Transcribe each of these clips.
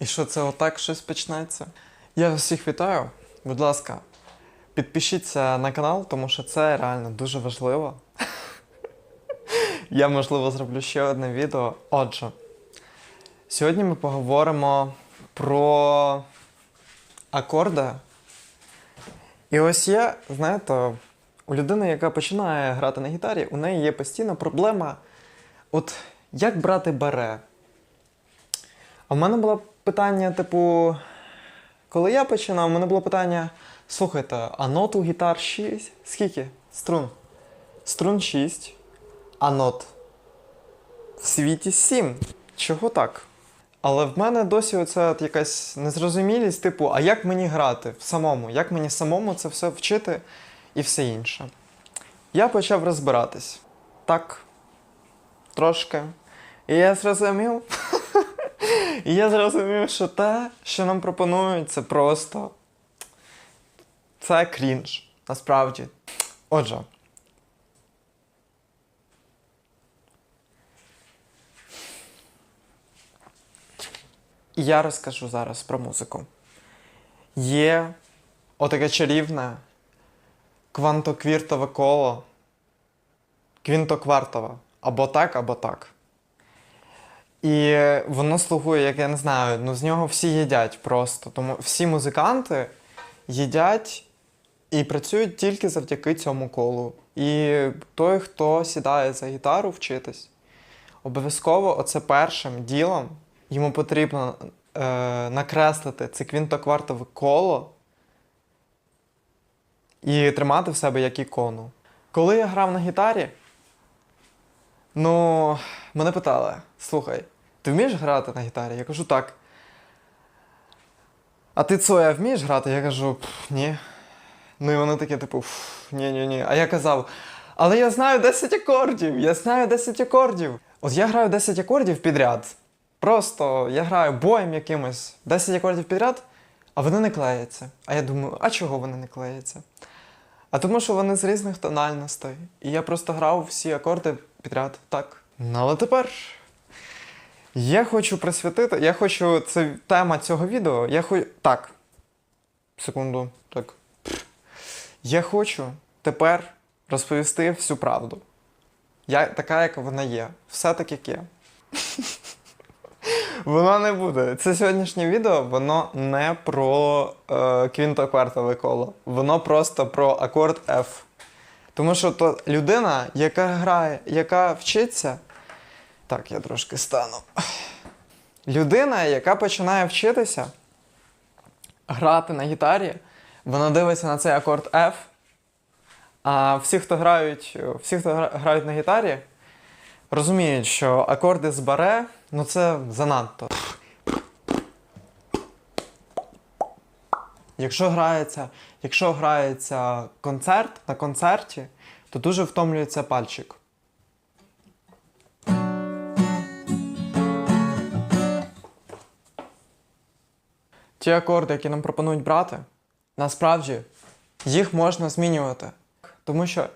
І що це отак щось почнеться? Я всіх вітаю. Будь ласка, підпишіться на канал, тому що це реально дуже важливо. Я, можливо, зроблю ще одне відео. Отже, сьогодні ми поговоримо про акорди. І ось є, знаєте, у людини, яка починає грати на гітарі, у неї є постійна проблема. От як брати баре? А в мене було питання, типу, коли я починав, у мене було питання: слухайте, а нот у гітар 6? Скільки? Струн? Струн 6, а нот в світі 7. Чого так? Але в мене досі оця якась незрозумілість, типу, а як мені грати в самому? Як мені самому це все вчити і все інше? Я почав розбиратись. Так, трошки. І я зрозумів. І я зрозумів, що те, що нам пропонують, це просто. Це крінж. Насправді. Отже. Я розкажу зараз про музику. Є отаке чарівне квантоквіртове коло. Квінтоквартове. Або так, або так. І воно слугує, як я не знаю, ну з нього всі їдять просто. Тому всі музиканти їдять і працюють тільки завдяки цьому колу. І той, хто сідає за гітару вчитись, обов'язково оце першим ділом йому потрібно е, накреслити це квінтоквартове коло і тримати в себе як ікону. Коли я грав на гітарі, ну, мене питали: слухай, ти вмієш грати на гітарі? Я кажу, так. А ти Цоя вмієш грати? Я кажу, «Пф, ні. Ну і вони такі, типу, «Пф, ні, ні, ні. А я казав, але я знаю 10 акордів, я знаю 10 акордів. От я граю 10 акордів підряд. Просто я граю боєм якимось 10 акордів підряд, а вони не клеяться. А я думаю, а чого вони не клеяться? А тому, що вони з різних тональностей. І я просто грав всі акорди підряд так. Ну але тепер я хочу присвятити, я хочу, це тема цього відео. Я хочу. Так. Секунду, так. Я хочу тепер розповісти всю правду. Я така, як вона є. Все так, як є. Воно не буде. Це сьогоднішнє відео, воно не про е, квінтоквартове коло. Воно просто про акорд F. Тому що то людина, яка грає, яка вчиться. Так, я трошки стану. Людина, яка починає вчитися грати на гітарі, вона дивиться на цей акорд F. А всі, хто грають, всі, хто грають на гітарі, розуміють, що акорди з баре, ну це занадто. Якщо грається, якщо грається концерт на концерті, то дуже втомлюється пальчик. Ті акорди, які нам пропонують брати, насправді їх можна змінювати. Тому що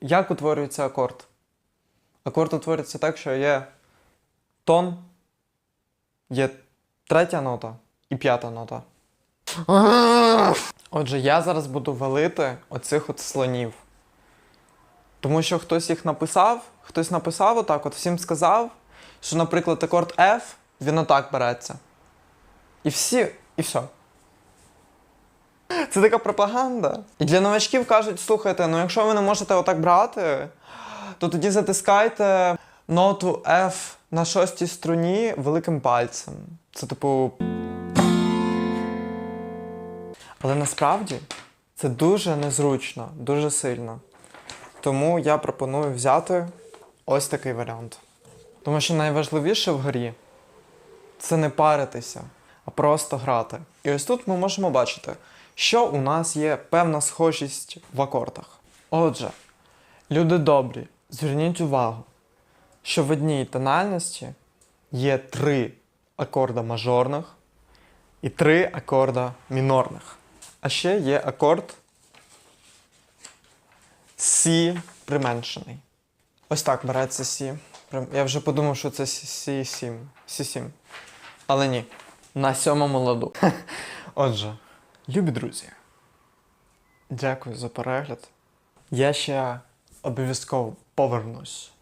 як утворюється акорд? Акорд утворюється так, що є тон, є третя нота і п'ята нота. Отже, я зараз буду валити оцих от слонів. Тому що хтось їх написав, хтось написав отак, от всім сказав, що, наприклад, акорд F, він отак береться. І всі, і все. Це така пропаганда. І для новачків кажуть: слухайте, ну якщо ви не можете отак брати, то тоді затискайте ноту F на шостій струні великим пальцем. Це типу. Але насправді це дуже незручно, дуже сильно. Тому я пропоную взяти ось такий варіант. Тому що найважливіше в грі це не паритися, а просто грати. І ось тут ми можемо бачити, що у нас є певна схожість в акордах. Отже, люди добрі, зверніть увагу, що в одній тональності є три акорда мажорних і три акорда мінорних. А ще є акорд Сі применшений. Ось так береться Сі я вже подумав, що це Сі7. Сі7. Але ні. На сьомому ладу. Отже, любі друзі, дякую за перегляд. Я ще обов'язково повернусь